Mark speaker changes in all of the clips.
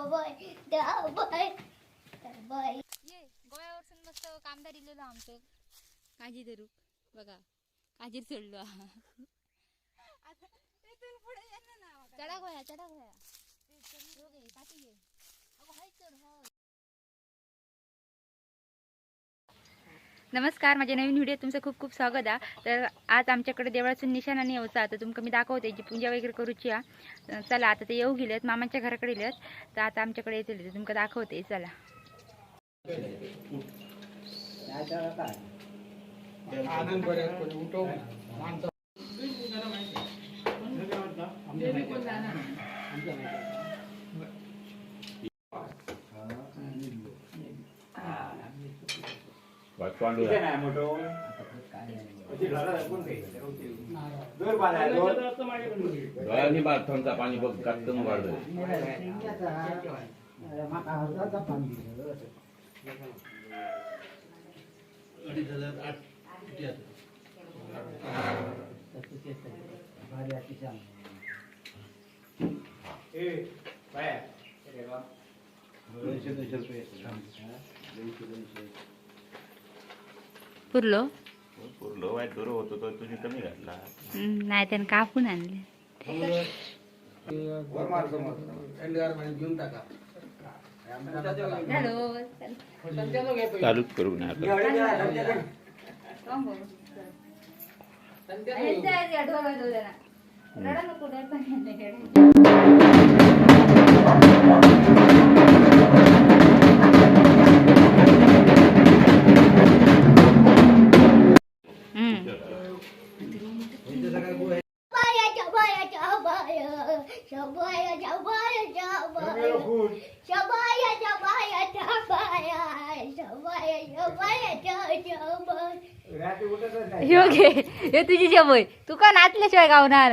Speaker 1: दवय दवय दवय
Speaker 2: ये गोळ्यावरसून मस्त कामदार इलेलो आमचं. काजी धरू बघा. काजीर चढलो आता पुढे येणार ना चढा गोळ्या चढा. गोळ्या काठी घे अगं चढ हाय. नमस्कार माझ्या नवीन व्हिडिओ तुमचं खूप खूप स्वागत आहे. तर आज आमच्याकडे देवळातून निशाणाने येऊचा तर तुमका मी दाखवते जी पूजा वगैरे करूची आहे. चला आता ते येऊ गेलेत. मामाच्या घराकडे गेलेत. तर आता आमच्याकडे येतील तुमका दाखवते चला.
Speaker 3: वाचवा डोळ्यांनी बाळ थंडचा पाणी बघ काटकन वाढलं ए बाया. दोनशे दोनशे रुपये. दोनशे दोनशे.
Speaker 2: पुरलो?
Speaker 3: पुरलो वाईट दूर होतो तो तुझी कमी घातला.
Speaker 2: नाही त्यानं कापून आणले.
Speaker 3: चालूच करू ना आता.
Speaker 2: वय तू का नाचल्याशिवाय गावणार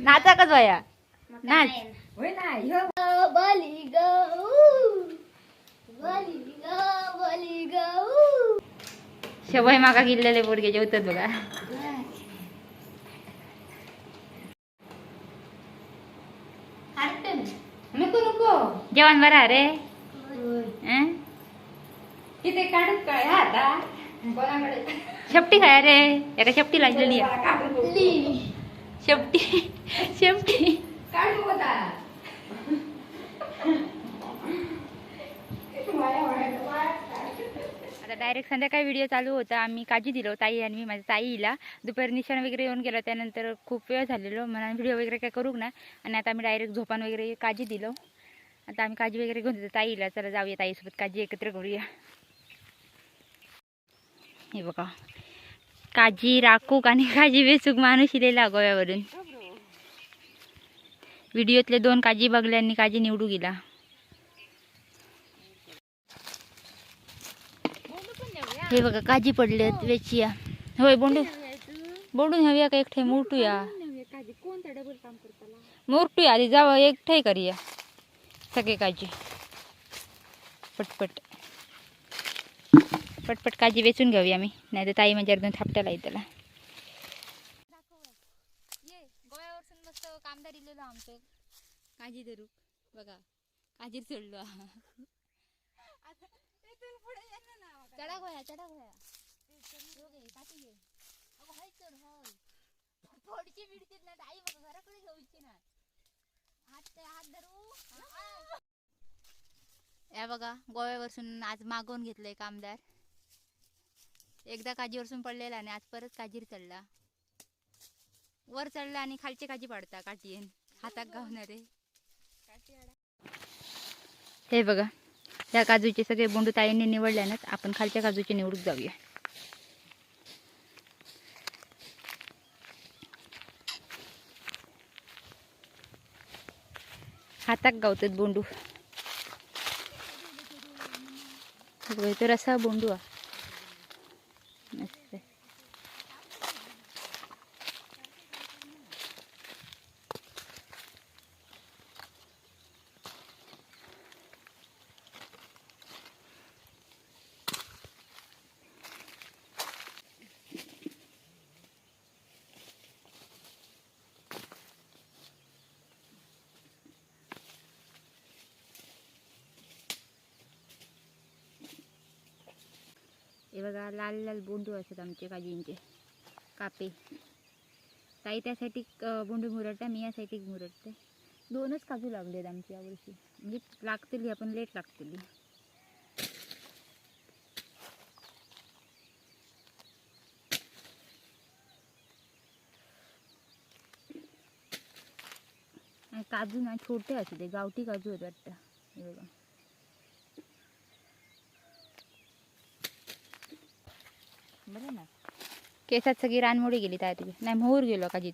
Speaker 2: नाचाकच नाच. ना ह्यो
Speaker 1: बली गऊ बली ग बली गऊ
Speaker 2: शवय माका किल्लेले बघा. जेवण बरं अरे
Speaker 4: किती काढत काय आता कोणाकडे?
Speaker 2: शेपटी खाय रे? एका शेपटी लागलेली आहे. शेपटी शेपटी. आता. डायरेक्ट संध्याकाळी व्हिडिओ चालू होता. आम्ही काजी दिलो ताई आणि मी माझ्या ताईला. दुपारी निशाण वगैरे येऊन गेलो. त्यानंतर खूप वेळ झालेलो. म्हणून व्हिडिओ वगैरे काय करू ना. आणि आता आम्ही डायरेक्ट झोपान वगैरे काजी दिलो आता आम्ही काजी वगैरे घेऊन देतो ताईला. चला जाऊया ताईसोबत काजी एकत्र करूया. हे बघा. काजी राखूक आणि काजी वेचूक माणूस इलेला गोव्यावरून. व्हिडिओतले दोन काजी बघल्यांनी काजी निवडू गेला. हे बघा काजी पडलेत वेचिया. होय बोंडू. बोंडून हव्या का एकठे मोठूया मोठूया आधी जावं एकठाई करूया. सगळे काजी. पटपट. पटपट काजी वेचून घेऊया आम्ही. नाही तर ताई म्हणजे दोन थापट्याला येत त्याला. गोव्यावरसून मस्त कामदार इलेलो आमचं. काजी धरू. बघा काजीर चढलो चढा गोया चढा गोया ना आई घराकडे घेऊची ना. हात हात धरू. या बघा गोव्यावरसून आज मागवून घेतलंय कामदार. एकदा काजीवरसून पडलेला आणि आज परत काजीर चढला. वर चढला आणि खालची काजी पाडता काठीन हातात गावणारे हे बघा त्या काजूचे सगळे बोंडू ताईंनी निवडल्यानंच आपण खालच्या काजूचे निवडून जाऊया. हातात गावतात बोंडू. हे इथं रसा बोंडू हा हे बघा लाल लाल बोंडू असतात आमचे काजींचे. कापे. ताई त्यासाठी बोंडू मुरडता मी यासाठी मुरडते. दोनच काजू लागलेत आमची यावर्षी. म्हणजे लागतील आपण लेट लागतील. आणि काजू ना छोटे असू दे गावठी काजू आहेत वाटतं. हे बघा. ना. केसात सगळी रानमोडी गेली त्या तुझी नाही मोहर गेलो काजी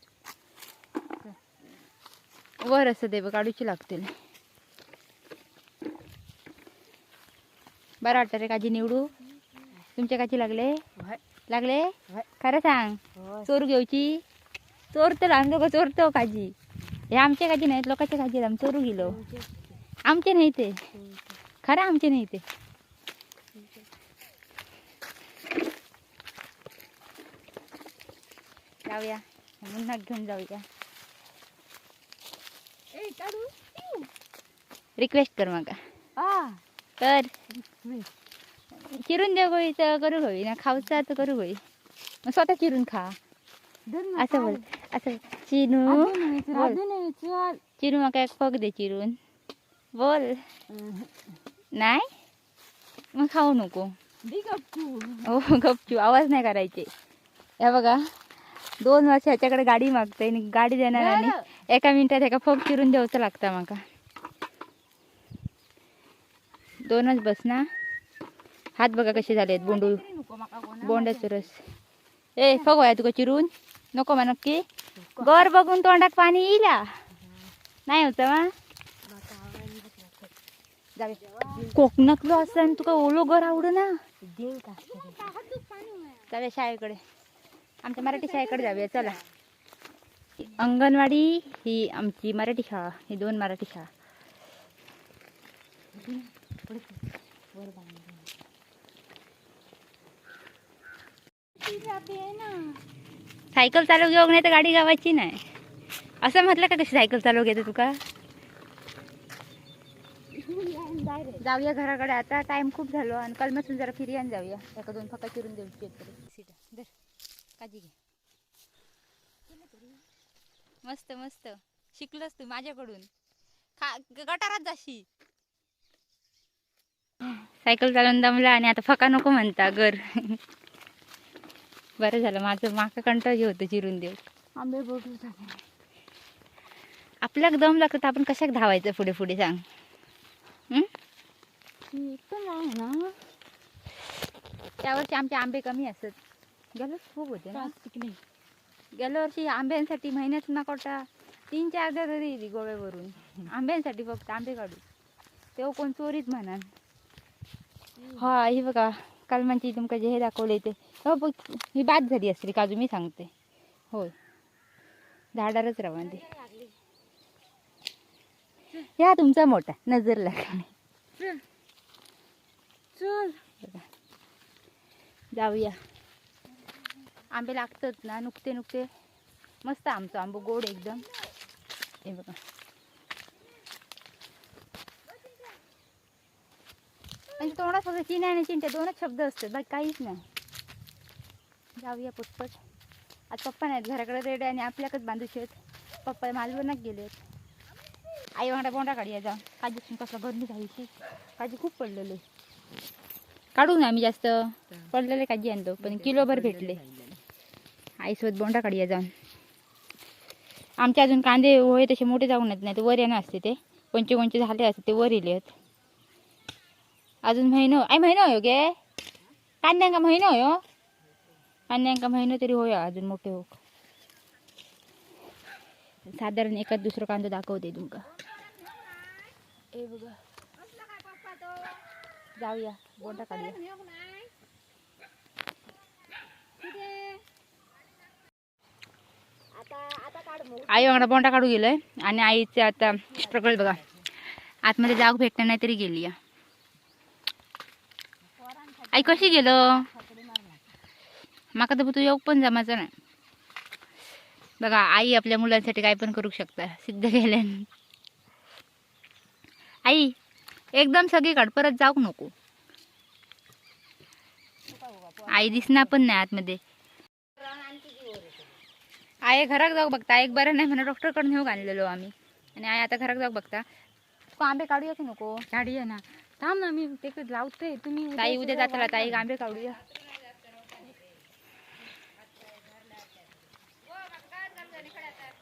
Speaker 2: वर असं बघ काढूची लागतील. बरं वाटतं रे काजी निवडू? तुमच्या काची लागले? लागले? खरं सांग. चोर घेऊची? चोरतो आम्ही लोक चोरतो काजी. हे आमच्या काजी नाहीत लोकांच्या काजी आम्ही चोरू गेलो. आमचे नाही ते. खरं आमचे नाही ते. जाऊया. मुन्हा घेऊन जाऊया. रिक्वेस्ट कर मग. कर. चिरून देऊ गोळी तर करू होई ना खाऊचा तर करू होई मग स्वतः चिरून खा. असं बोल. असं. चिनू. बोल. चिरू मग एक फग दे चिरून. बोल. नाही? मग खाऊ नको. हो गपचू आवाज नाही करायचे. हे बघा. दोन वर्ष ह्याच्याकडे गाडी मागते आणि गाडी देणार आणि एका मिनिटात एका फोक चिरून द्यावचं लागतं माका दोनच बस ना. हात बघा कसे झालेत बोंडू बोंडाचं रस ए फग वया तुका चिरून. नको मा नक्की. गर बघून तोंडात पाणी येईल. नाही होतं मा कोकणातलो असं तुका ओलो घर आवड ना जाऊया शाळेकडे. आमच्या मराठी शाळेकडे जाऊया चला. अंगणवाडी ही आमची मराठी शाळा ही दोन मराठी शाळा. सायकल चालू घेऊ नाही तर गाडी गावायची नाही? असं म्हटलं का कशी सायकल चालू घेते तुका जाऊया घराकडे आता टाइम खूप झालो. आणि कलमसून जरा फिर्यान जाऊया. एका दोन फका चिरून देऊ सीट काजी घे. मस्त मस्त. शिकलंस तू माझ्याकडून. खा गटारात जाशी. सायकल चालवून दमला आणि आता फका नको म्हणता घर बरं झालं माझं माका कंटाळ जे होतं चिरून देऊ आंबे बघू आपल्याक दम लागतं तर आपण कशाक धावायचं पुढे पुढे सांग. हं? त्यावरची आमचे आंबे कमी असत गेलो खूप होते ना. गेल्या वर्षी आंब्यांसाठी महिन्यात ना कोटा तीन चार द्या तरी येते गोव्यावरून. आंब्यांसाठी फक्त आंबे काढू. तेव्हा कोण चोरीत म्हणान हा ही बघा कलमांची तुमका जे हे दाखवले ते. हो बघ ही बाद झाली असली काजू मी सांगते. होय. झाडारच राहा ते या तुमचा मोठा नजर लागणे. जाऊया. आंबे लागतात ना नुकते नुकते. मस्त आमचं आंबो गोड एकदम. हे बघा. म्हणजे तोंडात फक्त चिन्या आणि चिंट्या दोनच शब्द असतात बाकी काहीच नाही. जाऊया पुटपट. आज पप्पा नाहीत घराकडे रेड आणि आपल्याकच बांधूचे आहेत. पप्पा मालवणात आहेत. आई वांगडा बोंडा काढूया जा. काजी कसला गरमी झालीची काजू खूप पडलेले. काढू ना आम्ही जास्त. पडलेले काजी आणतो पण किलोभर भेटले. आईसोबत बोंडा काढूया जाऊन. आमचे अजून कांदे होय तसे मोठे जाऊन येत नाही ते वर येणं असते ते. कोणचे कोणचे झाले असते ते वर येले आहेत अजून महिनो आई महिनो हो गे? कांद्यांका महिनो हो. कांद्यांका महिनो तरी होय अजून मोठे हो साधारण एकाच दुसरं कांदो दाखवते तुमका ए बघा. जाऊया. बोंडा काढूया. आई वांगडा बोंडा काढू गेलोय आणि आईचे आता स्ट्रगल बघा. आतमध्ये जाग भेटणार नाही तरी गेली या. आई कशी गेलं? माका तर तू येऊ पण जमायचं नाही. बघा आई आपल्या मुलांसाठी काय पण करू शकता सिद्ध केल्या आई एकदम सगळी काढ परत जाऊ नको. आई दिसणार पण नाही आतमध्ये. आई घरात जाऊ बघता. एक बरं नाही म्हणा डॉक्टरकडून घेऊन आणलेलो आम्ही. आणि आई आता घरात जाऊ बघता. तू आंबे काढूया की नको?
Speaker 4: आहे ना. थांब ना मी ते लावते. तुम्ही
Speaker 2: ताई उद्या जाताला ताई आंबे काढूया.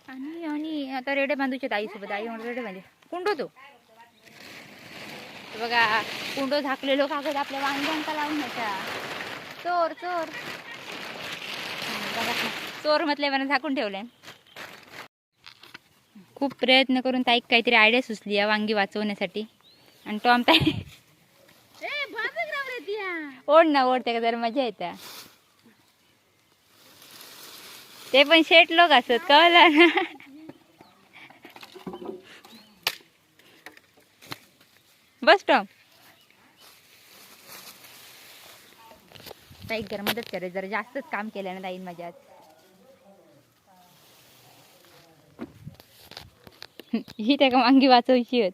Speaker 2: आणि आणि आता रेडे बांधूचे ताई सोबत आई म्हणून रेडे बांधे कुंडो तो? बघा कुंडो झाकलेलो कागद आपल्या वांग्यांका लावून चोर चोर. बघा. चोर म्हटले मला झाकून ठेवलंय खूप प्रयत्न करून ताई काहीतरी आयडिया सुचली आहे वांगी वाचवण्यासाठी. आणि टॉम ताई ओढ ना ओढ त्या जरा मजा येते ते पण शेट लोक असत कळलं ना? बस टॉम. ताई जरा मदत करे जरा जास्तच काम केलं ना ताईन माझ्यात. ही त्या वांगी वाचवायची आहेत.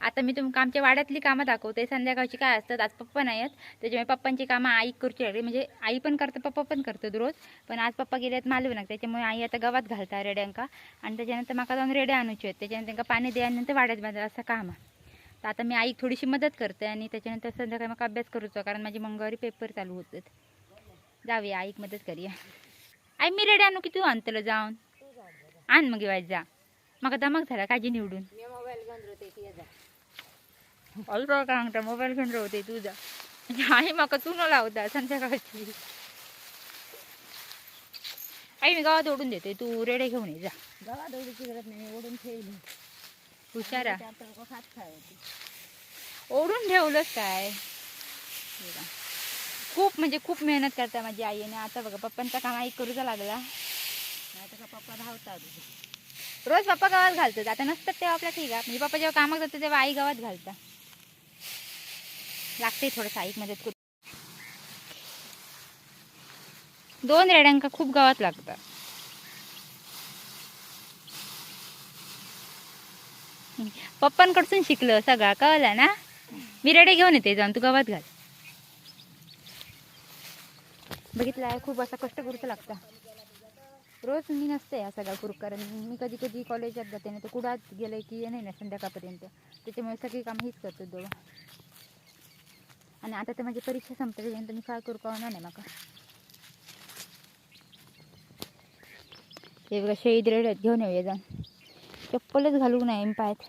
Speaker 2: आता मी तुम्हाला आमच्या वाड्यातली कामं दाखवते. संध्याकाळची काय असतात आज पप्पा नाही आहेत. त्याच्यामुळे पप्पांची कामं आई करूची लागली म्हणजे आई पण करतं पप्पा पण करतात रोज. पण आज पप्पा गेले आहेत मालवणाक त्याच्यामुळे आई आता गावात घालता रेड्यांका आणि त्याच्यानंतर म्हाका जाऊन रेड्या आणूचे आहेत. त्याच्यानंतर त्यांना पाणी द्यानंतर वाड्यात बांधा असं काम आहे. तर आता मी आईक थोडीशी मदत करते आणि त्याच्यानंतर संध्याकाळी मग अभ्यास करूचो. कारण माझी मंगळवारी पेपर चालू होतात. जाऊया आईक मदत करूया. आई मी रेड्या आणू की तू आणतलं जाऊन. आण मग वाईट जा. मग धमक झाला काजी निवडून. सांगता मोबाईल घेऊन राहते तुझा आई मका तू न लावता संध्याकाळची. आई मी गावात ओढून देते तू रेडे घेऊन ये जा.
Speaker 4: गावात ओढीची गरज नाही ओढून ठेवली.
Speaker 2: हुशारा ओढून ठेवलंच काय. खूप म्हणजे खूप मेहनत करता माझी आई आणि आता बघा पप्पांचा काम आई करूचा लागला.
Speaker 4: नाही पप्पा धावतात
Speaker 2: रोज पप्पा गावात घालतात. आता नसतात तेव्हा आपल्या ठीक आहे. म्हणजे पप्पा जेव्हा कामात जातात तेव्हा आई गावात घालतात. लागते थोडंसं आईक मदत करू. दोन रेड्यांका खूप गावात लागतात. पप्पांकडसून शिकलं सगळा. कळलं ना? मी रेडे घेऊन येते जाऊन. तू गावात घाल. बघितलं आहे खूप असा कष्ट करूचं लागतं. रोज मी नसते या सगळ्या करू कारण मी कधी कधी कॉलेजात जाते ना तर कुडात गेलं की नाही ना संध्याकाळपर्यंत. त्याच्यामुळे सगळी कामं हीच करतो दोघं. आणि आता तर माझी परीक्षा संपते त्याच्यानंतर मी काय करू कळणार नाही माका हे बघा शेळीत रेड घेऊन येऊया जाऊन. चप्पलच घालू नाही पायात.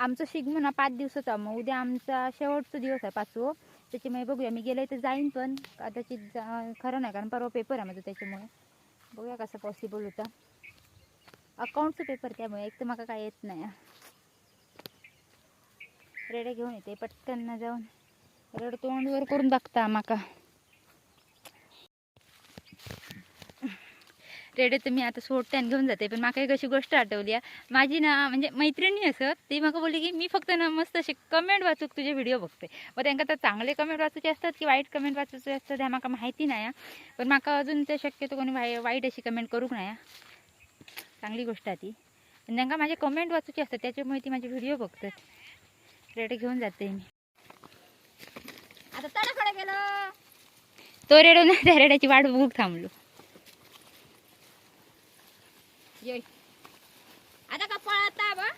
Speaker 2: आमचं शिगमो ना पाच दिवसाचा मग उद्या आमचा शेवटचा दिवस आहे पाचवं. त्याच्यामुळे बघूया मी गेले तर जाईन पण कदाचित जा खरं नाही कारण परवा पेपर आहे माझं त्याच्यामुळे. बघूया कसं पॉसिबल होता. अकाउंटचं पेपर त्यामुळे एक तर मला काय येत नाही. रेडे घेऊन येते पटकन जाऊन. रेड तोंडवर करून बघता माका. रेडे तर मी आता सोडते आणि घेऊन जाते पण माका एक अशी गोष्ट आठवली आहे. माझी ना म्हणजे मैत्रिणी असत ती मला बोलली की मी फक्त ना मस्त असे कमेंट वाचूक तुझे व्हिडिओ बघते मग त्यांना तर चांगले कमेंट वाचूचे असतात की वाईट कमेंट वाचूचे असतात हे माका माहिती नाही हा. पण माका अजून ते शक्यतो कोणी वाई वाईट अशी कमेंट करूक नाही. चांगली गोष्ट आहे ती पण त्यांना माझे कमेंट वाचूचे असतात त्याच्यामुळे ती माझे व्हिडिओ बघतात रेडे घेऊन जाते मी
Speaker 4: आता तडाखडा गेलं
Speaker 2: तो रेडो ना त्या रेड्याची वाट बघूक थांबलो
Speaker 4: पाहिजे आता का पळता बा?